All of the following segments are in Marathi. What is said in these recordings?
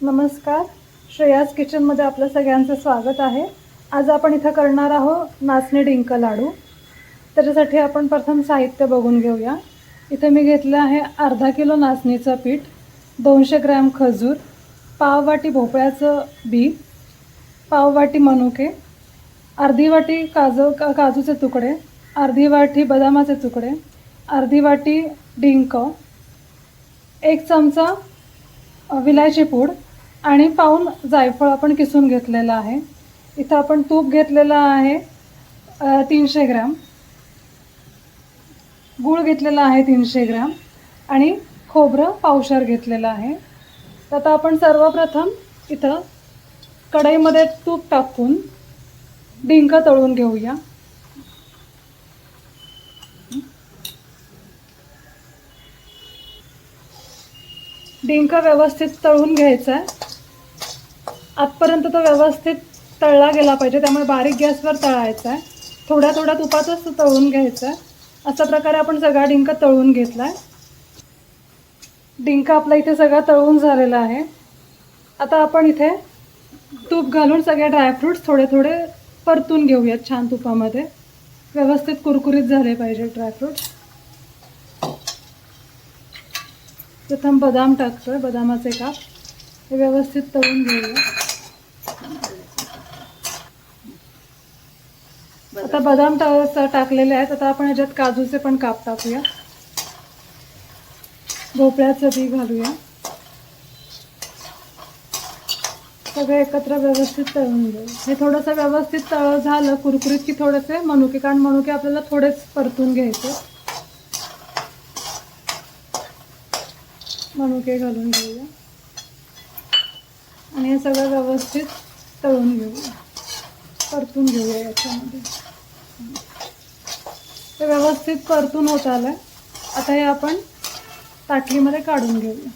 नमस्कार. श्रेयास किचनमध्ये आपलं सगळ्यांचं स्वागत आहे. आज आपण इथं करणार आहोत नाचणी डिंक लाडू. त्याच्यासाठी आपण प्रथम साहित्य बघून घेऊया. इथं मी घेतलं आहे अर्धा किलो नाचणीचं पीठ दोनशे ग्रॅम खजूर पाव वाटी भोपळ्याचं बी पाव वाटी मनुके अर्धी वाटी काजू का काजूचे तुकडे अर्धी वाटी बदामाचे तुकडे अर्धी वाटी डिंक एक चमचा विलायची पूड आणि पाऊन जायफळ आपण किसून घेतलेलं आहे. इथं आपण तूप घेतलेलं आहे तीनशे ग्रॅम. गूळ घेतलेला आहे तीनशे ग्रॅम. आणि खोबरं पावशर घेतलेलं आहे. तर आता आपण सर्वप्रथम इथं कढईमध्ये तूप टाकून डिंक तळून घेऊया. डिंक व्यवस्थित तळून घ्यायचा आहे. आतपर्यंत तो व्यवस्थित तळला गेला पाहिजे त्यामुळे बारीक गॅसवर तळायचा आहे. थोड्या थोड्या तुपातच तो तळून घ्यायचा आहे. अशा प्रकारे आपण सगळा डिंक तळून घेतला आहे. डिंक आपला इथे सगळा तळून झालेला आहे. आता आपण इथे तूप घालून सगळे ड्रायफ्रूट्स थोडे थोडे परतून घेऊयात छान तुपामध्ये. व्यवस्थित कुरकुरीत झाले पाहिजे ड्रायफ्रूट्स प्रथम बदाम टाकतोय बदामाचे काप. हे व्यवस्थित तळून घेऊया. आता बदाम टाकलेले आहेत. आता आपण याच्यात काजूचे पण काप टाकूया. भोपळ्याचं बी घालूया. सगळे एकत्र व्यवस्थित तळून घेऊ. हे थोडंसं व्यवस्थित तळ झालं कुरकुरीत की थोडेसे मनुके कारण मनुके आपल्याला थोडेच परतून घ्यायचे. मनुके घालून घेऊया. आणि हे सगळं व्यवस्थित तळून घेऊया. परतून घेऊया याच्यामध्ये. ते व्यवस्थित परतून होत आलं आता हे आपण ताटलीमध्ये काढून घेऊया.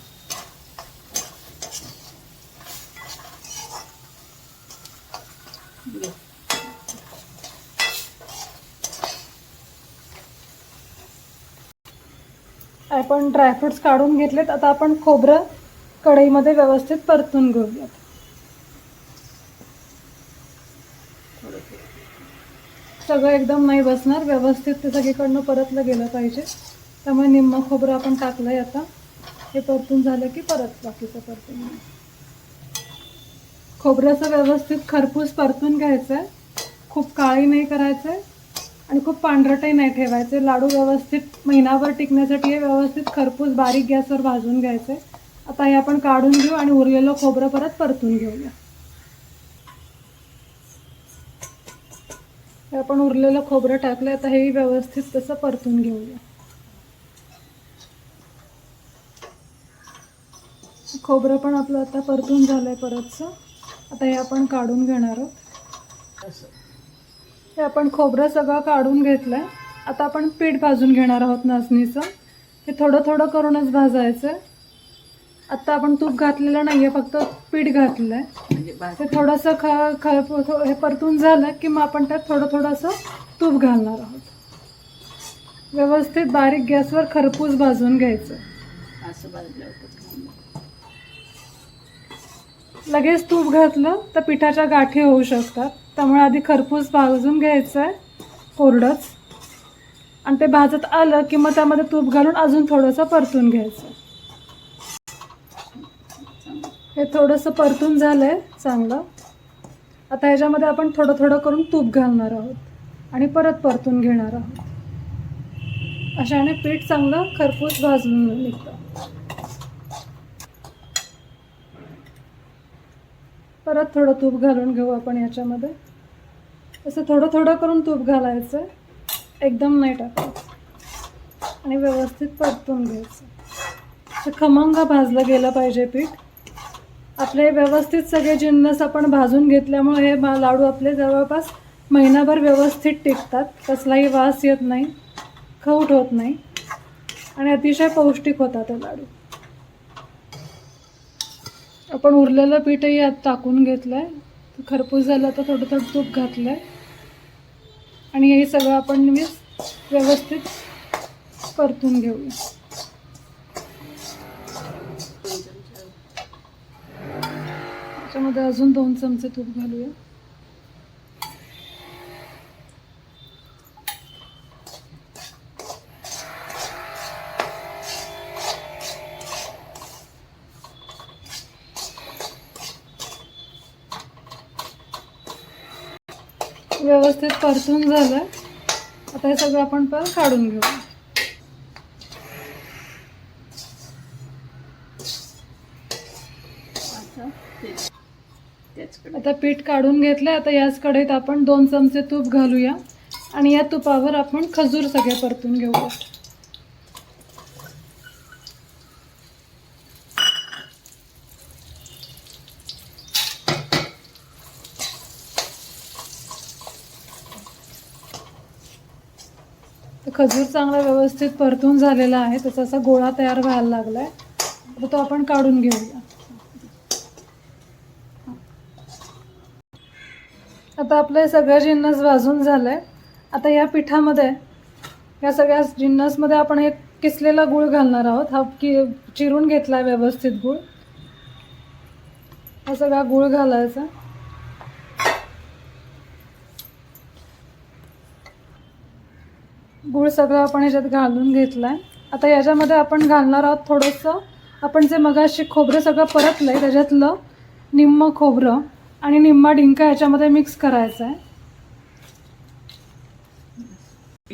आपण ड्रायफ्रुट्स काढून घेतलेत. आता आपण खोबरं कढईमध्ये व्यवस्थित परतून घेऊयात. सगळं एकदम नाही बसणार व्यवस्थित ते सगळीकडनं परतलं गेलं पाहिजे. त्यामुळे निम्म खोबरं आपण टाकलंय आता. हे परतून झालं की परत बाकीचं परतून खोबऱ्याचं व्यवस्थित खरपूस परतून घ्यायचं आहे खूप काळी नाही करायचं आहे आणि खूप पांढरटही नाही ठेवायचे लाडू व्यवस्थित महिनाभर टिकण्यासाठी हे व्यवस्थित खरपूस बारीक गॅसवर भाजून घ्यायचे आता हे आपण काढून घेऊ आणि उरलेलं खोबरं परत परतून घेऊया. हे आपण उरलेलं खोबरं टाकलं आता हे व्यवस्थित तसं परतून घेऊया. खोबरं पण आपलं आता परतून झालंय परतचं आता हे आपण काढून घेणार आहोत. हे आपण खोबरं सगळं काढून घेतलंय. आता आपण पीठ भाजून घेणार आहोत नाचणीचं. हे थोडं थोडं करूनच भाजायचं आहे आत्ता आपण तूप घातलेलं नाही आहे फक्त पीठ घातलं आहे ते थोडंसं ख ख हे परतून झालं की मग आपण त्यात थोडं थोडंसं तूप घालणार आहोत. व्यवस्थित बारीक गॅसवर खरपूस भाजून घ्यायचं. असं भाजलं लगेच तूप घातलं तर पिठाच्या गाठी होऊ शकतात. त्यामुळे आधी खरपूस भाजून घ्यायचं आहे कोरडंच. आणि ते भाजत आलं की मग त्यामध्ये तूप घालून अजून थोडंसं परतून घ्यायचं. हे थोडंसं परतून झालं आहे चांगलं. आता ह्याच्यामध्ये आपण थोडं थोडं करून तूप घालणार आहोत आणि परत परतून घेणार आहोत. अशाने पीठ चांगलं खरपूस भाजून निघतं. परत थोडं तूप घालून घेऊ आपण याच्यामध्ये असं थोडं थोडं करून तूप घालायचं आहे एकदम नाही टाकायचं आणि व्यवस्थित परतून घ्यायचं. असं खमंग भाजलं गेलं पाहिजे पीठ. आपले व्यवस्थित सगळे जिन्नस आपण भाजून घेतल्यामुळे हे मा- लाडू आपले जवळपास महिनाभर व्यवस्थित टिकतात. कसलाही वास येत नाही खवट होत नाही आणि अतिशय पौष्टिक होतात हे लाडू. आपण उरलेलं पीठही आत टाकून घेतलं आहे खरपूस झालं तर थोडं थोडं तूप घातलं आहे आणि हे सगळं आपण वीस व्यवस्थित परतून घेऊया. त्याच्यामध्ये अजून दोन चमचे तूप घालूया. व्यवस्थित परतून झालं. आता हे सगळं आपण पण काढून घेऊ. अच्छा आता पीठ काढून घेतलं आता याच कढईत आपण दोन चमचे तूप घालूया. आणि या तुपावर आपण खजूर सगळे परतून घेऊया. खजूर चांगला व्यवस्थित परतून झालेला आहे. त्याचा असा गोळा तयार व्हायला लागलाय. तर तो आपण काढून घेऊया. आता आपलं हे सगळे जिन्नस भाजून आहे आता या पिठामध्ये या सगळ्या जिन्नसमध्ये आपण एक किसलेला गूळ घालणार आहोत. हा कि चिरून घेतला आहे व्यवस्थित गूळ. हा सगळा गूळ घालायचा. गूळ सगळं आपण ह्याच्यात घालून घेतला आहे आता याच्यामध्ये आपण घालणार आहोत थोडंसं. आपण जे मगाशी खोबरं सगळं परतलं आहे त्याच्यातलं निम्म खोबरं. आणि निम्मा डिंका याच्यामध्ये मिक्स करायचा आहे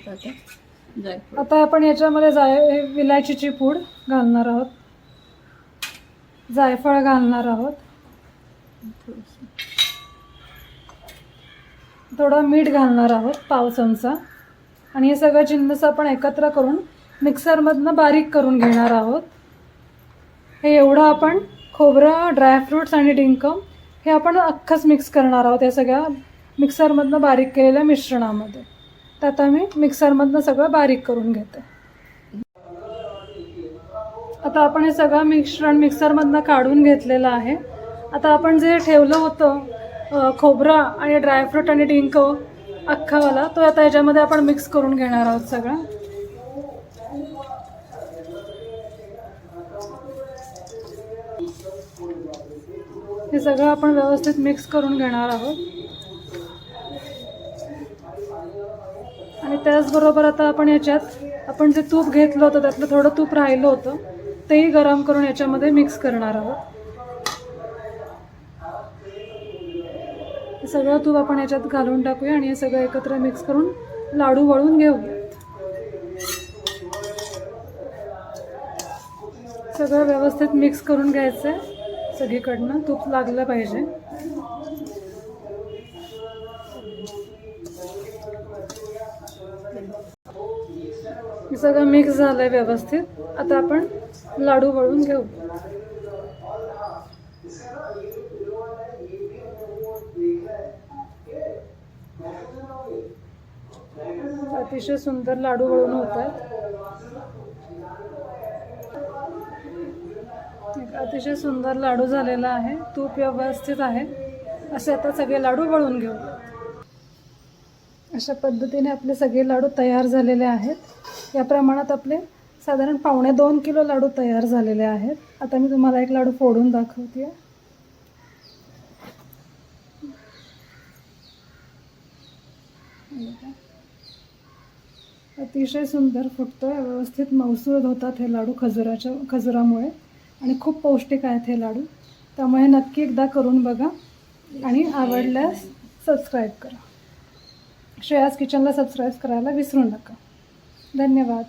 आता आता आपण याच्यामध्ये जाय विलायचीची पूड घालणार आहोत. जायफळ घालणार आहोत. थोडं मीठ घालणार आहोत पाव चमचा. आणि हे सगळं जिन्नस आपण एकत्र करून मिक्सरमधनं बारीक करून घेणार आहोत. हे एवढं आपण खोबरं ड्रायफ्रूट्स आणि डिंक हे आपण अख्खंच मिक्स करणार आहोत या सगळ्या मिक्सरमधनं बारीक केलेल्या मिश्रणामध्ये. तर आता मी मिक्सरमधनं सगळं बारीक करून घेते. आता आपण हे सगळं मिश्रण मिक्सरमधनं काढून घेतलेलं आहे. आता आपण जे ठेवलं होतं खोबरं आणि ड्रायफ्रूट आणि डिंक अख्खावाला तो आता याच्यामध्ये आपण मिक्स करून घेणार आहोत सगळं. हे सगळं आपण व्यवस्थित मिक्स करून घेणार आहोत. आणि त्याचबरोबर आता आपण याच्यात आपण जे तूप घेतलं होतं त्यातलं थोडं तूप राहिलं होतं तेही गरम करून याच्यामध्ये मिक्स करणार आहोत. हे सगळं तूप आपण याच्यात घालून टाकूया आणि हे सगळं एकत्र मिक्स करून लाडू वळून घेऊया सगळं व्यवस्थित मिक्स करून घ्यायचं आहे सगळीकडनं तूप लागलं पाहिजे. सगळं मिक्स झालंय व्यवस्थित. आता आपण लाडू वळून घेऊ. अतिशय सुंदर लाडू वळून होत आहेत एक अतिशय सुंदर लाडू झालेला आहे. तूप व्यवस्थित आहे. असे आता सगळे लाडू वळून घेऊ. अशा पद्धतीने आपले सगळे लाडू तयार झालेले आहेत. या प्रमाणात आपले साधारण पावणे दोन किलो लाडू तयार झालेले आहेत. आता मी तुम्हाला एक लाडू फोडून दाखवते. अतिशय सुंदर फुटतोय. व्यवस्थित मौसूद होतात हे लाडू खजुराच्या खजुरामुळे. आणि खूप पौष्टिक आहेत हे लाडू. त्यामुळे नक्की एकदा करून बघा आणि आवडल्यास सबस्क्राईब करा. श्रेयास किचनला सबस्क्राईब करायला विसरू नका. धन्यवाद.